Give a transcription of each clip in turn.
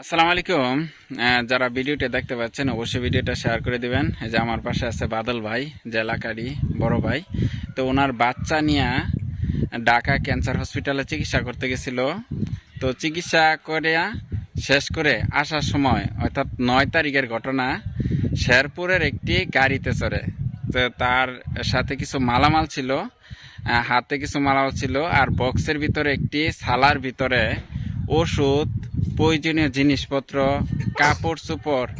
আসসালামু আলাইকুম। যারা ভিডিওটা দেখতে পাচ্ছেন, অবশ্যই ভিডিওটা শেয়ার করে দিবেন। এই যে আমার পাশে আছে বাদল ভাই, যে এলাকারই বড় ভাই। তো ওনার বাচ্চা নিয়ে ঢাকা ক্যান্সার হসপিটালে চিকিৎসা করতে গেছিল। তো চিকিৎসা করে, শেষ করে আসার সময়, অর্থাৎ নয় তারিখের ঘটনা, শেরপুরের একটি গাড়িতে চড়ে। তো তার সাথে কিছু মালামাল ছিল হাতে কিছু মালামাল ছিল, আর বক্সের ভিতরে একটি সালার ভিতরে ওষুধ প্রয়োজনীয় জিনিসপত্র, কাপড়, চোপড়,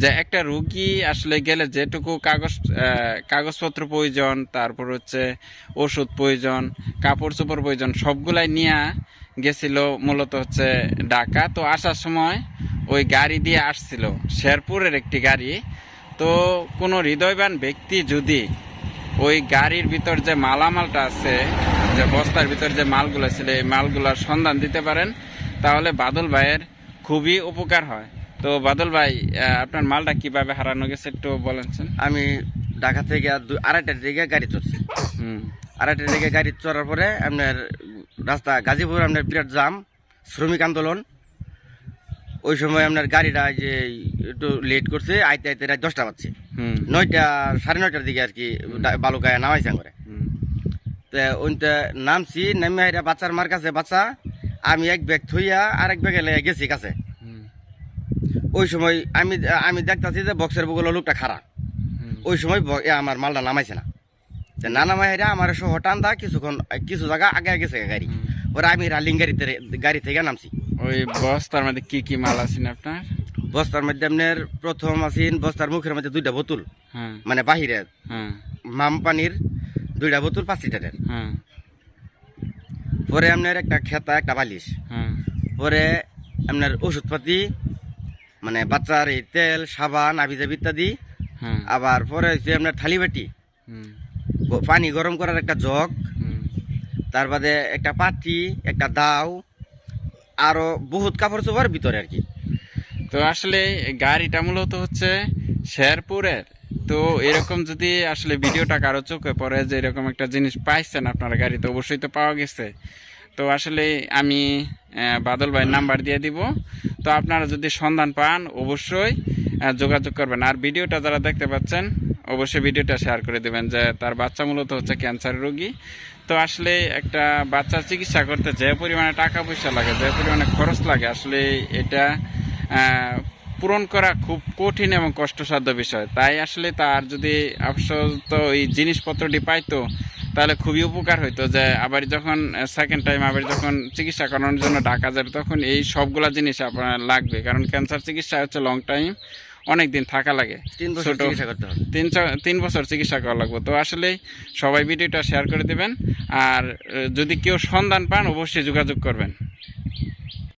যে একটা রুগী আসলে গেলে যেটুকু কাগজ কাগজপত্র প্রয়োজন, তারপর হচ্ছে ওষুধ প্রয়োজন, কাপড়, চোপড় প্রয়োজন, সবগুলাই নিয়ে গেছিল মূলত হচ্ছে ঢাকা। তো আসার সময় ওই গাড়ি দিয়ে আসছিল, শেরপুরের একটি গাড়ি। তো কোনো হৃদয়বান ব্যক্তি যদি ওই গাড়ির ভিতর যে মালামালটা আছে, যে বস্তার ভিতর যে মালগুলো ছিল, এই মালগুলোর সন্ধান দিতে পারেন। তাহলে বাদল ভাইয়ের খুবই উপকার হয়। তো বাদল ভাই আপনার মালটা কীভাবে হারানো গেছে একটু বলেন আমি ঢাকা থেকে আড়াইটার দিকে গাড়ি চড়ছি। হুম। আড়াইটার দিকে গাড়ি চড়ার পরে আপনার রাস্তা গাজীপুর আপনার বিরাট জাম শ্রমিক আন্দোলন। ওই সময় আপনার গাড়িটা যে একটু লেট করছে আইতে আইতে রাত দশটা বাজছে। হুম। নয়টা সাড়ে নয়টার দিকে আর কি বালুকায় নামাইছে করে তো ওইটা নামছি নামে বাচ্চার মার কাছে বাচ্চা আমি এক ব্যাগ থইয়া আর এক ব্যাগে লেগে গেছি কাছে। ওই সময় আমি আমি দেখতাছি যে বক্সের বগুলো লোকটা খারাপ ওই সময় আমার মালটা নামাইছে না। তো না নামাই হেরা আমার সহ টান্দা কিছুক্ষণ কিছু জায়গা আগে গেছে গাড়ি। ওরা আমি রালিং গাড়িতে গাড়ি থেকে নামছি। ওই বস্তার মধ্যে কি কি মাল আছে আপনার? বস্তার মধ্যে আপনার প্রথম আছেন বস্তার মুখের মধ্যে দুইটা বোতল। হ্যাঁ। মানে বাহিরে হ্যাঁ। মাম পানির দুইটা বোতল পাঁচ লিটারের। হ্যাঁ। পরে আপনার একটা খেতা একটা বালিশ। পরে আপনার ওষুধপাতি মানে বাচ্চার এই তেল সাবান আবিজাবি ইত্যাদি। আবার পরে হচ্ছে আপনার থালি বাটি। পানি গরম করার একটা জগ। তার বাদে একটা পাটি একটা দাও। আরও বহুত কাপড় চোপড় ভিতরে আর কি। তো আসলে গাড়িটা মূলত হচ্ছে শেরপুরের? তো এরকম যদি আসলে ভিডিওটা কারও চোখে পড়ে যে এরকম একটা জিনিস পাইছেন আপনার গাড়িতে, অবশ্যই তো পাওয়া গেছে। তো আসলে আমি বাদল ভাইয়ের নাম্বার দিয়ে দিব। তো আপনারা যদি সন্ধান পান, অবশ্যই যোগাযোগ করবেন। আর ভিডিওটা যারা দেখতে পাচ্ছেন, অবশ্যই ভিডিওটা শেয়ার করে দেবেন যে তার বাচ্চা মূলত হচ্ছে ক্যান্সার রোগী। তো আসলে একটা বাচ্চার চিকিৎসা করতে যে পরিমাণে টাকা পয়সা লাগে, যে পরিমাণে খরচ লাগে, আসলে এটা পূরণ করা খুব কঠিন এবং কষ্টসাধ্য বিষয়। তাই আসলে তার যদি আপাতত ওই জিনিসপত্রটি পাইতো তাহলে খুবই উপকার হইতো যে আবার যখন সেকেন্ড টাইম আবার যখন চিকিৎসা করানোর জন্য ডাকা যাবে তখন এই সবগুলা জিনিস আপনার লাগবে। কারণ ক্যান্সার চিকিৎসা হচ্ছে লং টাইম অনেক দিন থাকা লাগে। তিন বছর ছোট- চিকিৎসা করতে হবে। তিন তিন বছর চিকিৎসা করা লাগবে। তো আসলে সবাই ভিডিওটা শেয়ার করে দেবেন। আর যদি কেউ সন্ধান পান অবশ্যই যোগাযোগ করবেন।